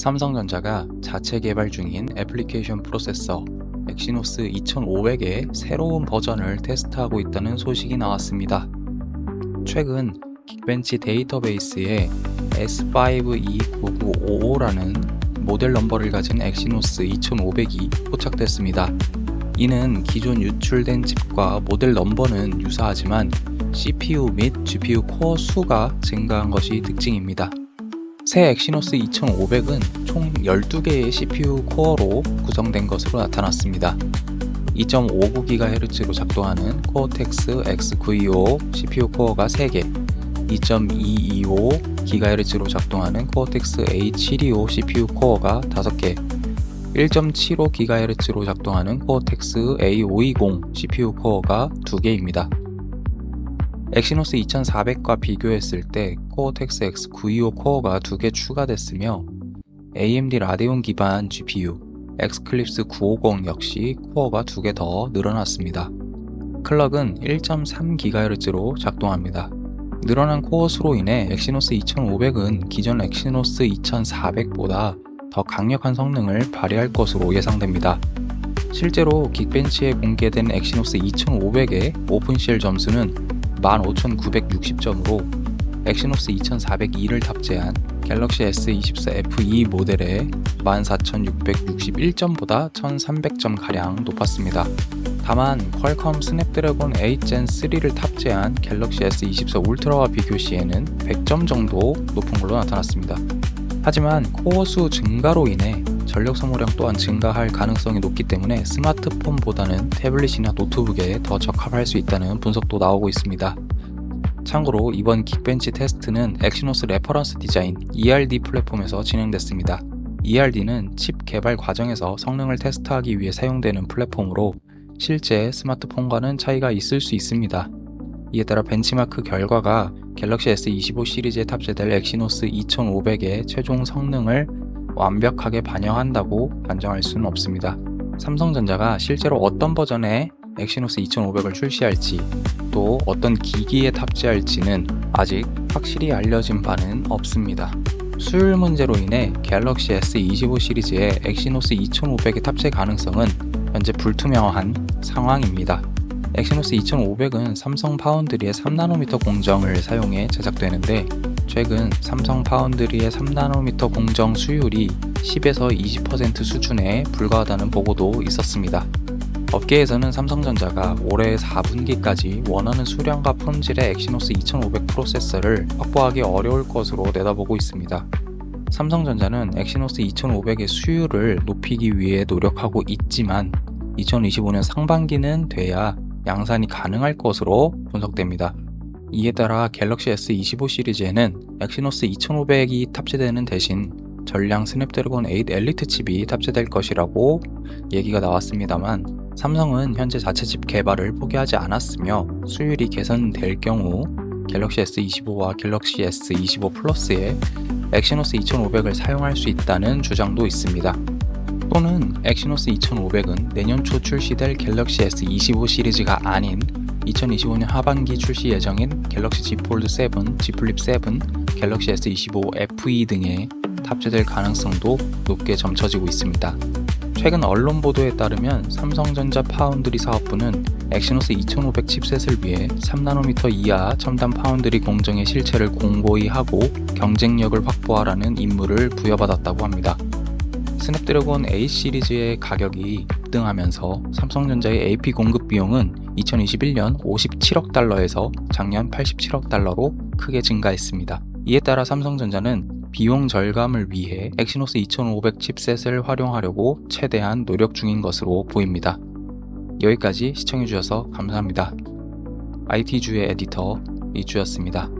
삼성전자가 자체 개발 중인 애플리케이션 프로세서 엑시노스 2500의 새로운 버전을 테스트하고 있다는 소식이 나왔습니다. 최근 긱벤치 데이터베이스에 S5E9955라는 모델 넘버를 가진 엑시노스 2500이 포착됐습니다. 이는 기존 유출된 칩과 모델 넘버는 유사하지만 CPU 및 GPU 코어 수가 증가한 것이 특징입니다. 새 엑시노스 2500은 총 12개의 CPU 코어로 구성된 것으로 나타났습니다. 2.59GHz로 작동하는 코어텍스 X925 CPU 코어가 3개, 2.225GHz로 작동하는 코어텍스 A725 CPU 코어가 5개, 1.75GHz로 작동하는 코어텍스 A520 CPU 코어가 2개입니다. 엑시노스 2400과 비교했을 때 코어텍스 X925 코어가 2개 추가됐으며 AMD 라데온 기반 GPU 엑스클립스 950 역시 코어가 2개 더 늘어났습니다. 클럭은 1.3GHz로 작동합니다. 늘어난 코어 수로 인해 엑시노스 2500은 기존 엑시노스 2400보다 더 강력한 성능을 발휘할 것으로 예상됩니다. 실제로 긱벤치에 공개된 엑시노스 2500의 오픈CL 점수는 15,960점으로 엑시노스 2402를 탑재한 갤럭시 S24 FE 모델의 14,661점보다 1,300점 가량 높았습니다. 다만 퀄컴 스냅드래곤 8 Gen 3를 탑재한 갤럭시 S24 울트라와 비교 시에는 100점 정도 높은 걸로 나타났습니다. 하지만 코어 수 증가로 인해 전력 소모량 또한 증가할 가능성이 높기 때문에 스마트폰보다는 태블릿이나 노트북에 더 적합할 수 있다는 분석도 나오고 있습니다. 참고로 이번 긱벤치 테스트는 엑시노스 레퍼런스 디자인 ERD 플랫폼에서 진행됐습니다. ERD는 칩 개발 과정에서 성능을 테스트하기 위해 사용되는 플랫폼으로 실제 스마트폰과는 차이가 있을 수 있습니다. 이에 따라 벤치마크 결과가 갤럭시 S25 시리즈에 탑재될 엑시노스 2500의 최종 성능을 완벽하게 반영한다고 단정할 수는 없습니다. 삼성전자가 실제로 어떤 버전의 엑시노스 2500을 출시할지 또 어떤 기기에 탑재할지는 아직 확실히 알려진 바는 없습니다. 수율 문제로 인해 갤럭시 S25 시리즈의 엑시노스 2500의 탑재 가능성은 현재 불투명한 상황입니다. 엑시노스 2500은 삼성 파운드리의 3나노미터 공정을 사용해 제작되는데 최근 삼성 파운드리의 3나노미터 공정 수율이 10에서 20% 수준에 불과하다는 보고도 있었습니다. 업계에서는 삼성전자가 올해 4분기까지 원하는 수량과 품질의 엑시노스 2500 프로세서를 확보하기 어려울 것으로 내다보고 있습니다. 삼성전자는 엑시노스 2500의 수율을 높이기 위해 노력하고 있지만 2025년 상반기는 돼야 양산이 가능할 것으로 분석됩니다. 이에 따라 갤럭시 S25 시리즈에는 엑시노스 2500이 탑재되는 대신 전량 스냅드래곤 8 엘리트 칩이 탑재될 것이라고 얘기가 나왔습니다만 삼성은 현재 자체 칩 개발을 포기하지 않았으며 수율이 개선될 경우 갤럭시 S25와 갤럭시 S25 플러스에 엑시노스 2500을 사용할 수 있다는 주장도 있습니다. 또는 엑시노스 2500은 내년 초 출시될 갤럭시 S25 시리즈가 아닌 2025년 하반기 출시 예정인 갤럭시 Z 폴드 7, Z 플립 7, 갤럭시 S25 FE 등에 탑재될 가능성도 높게 점쳐지고 있습니다. 최근 언론 보도에 따르면 삼성전자 파운드리 사업부는 엑시노스 2500 칩셋을 위해 3나노미터 이하 첨단 파운드리 공정의 실체를 공고히 하고 경쟁력을 확보하라는 임무를 부여받았다고 합니다. 스냅드래곤 8 시리즈의 가격이 급등하면서 삼성전자의 AP 공급 비용은 2021년 57억 달러에서 작년 87억 달러로 크게 증가했습니다. 이에 따라 삼성전자는 비용 절감을 위해 엑시노스 2500 칩셋을 활용하려고 최대한 노력 중인 것으로 보입니다. 여기까지 시청해주셔서 감사합니다. IT주의 에디터 이주였습니다.